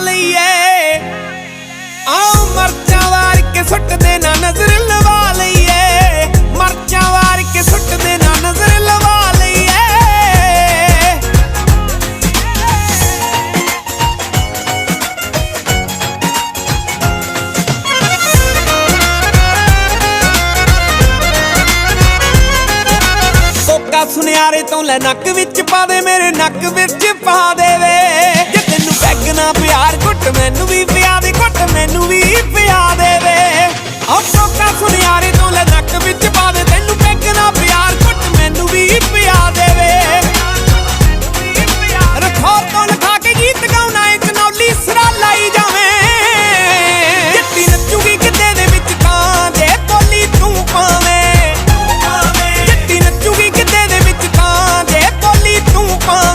ਲਈਏ। ਆਓ ਮਰਚਾਂ ਵਾਰ ਕੇ ਸੁੱਟਦੇ ਨਾ ਨਜ਼ਰ ਲਵਾ ਲਈਏ। ਮਰਚਾਂ ਵਾਰ ਕੇ ਸੁੱਟਦੇ ਨਾ ਨਜ਼ਰ ਲਵਾ ਲਈਏ। ਕੋਕਾ ਸੁਨਿਆਰੇ ਤੋਂ ਲੈ ਨੱਕ ਵਿੱਚ ਪਾ ਦੇ, ਮੇਰੇ ਨੱਕ ਵਿੱਚ ਪਾ ਦੇ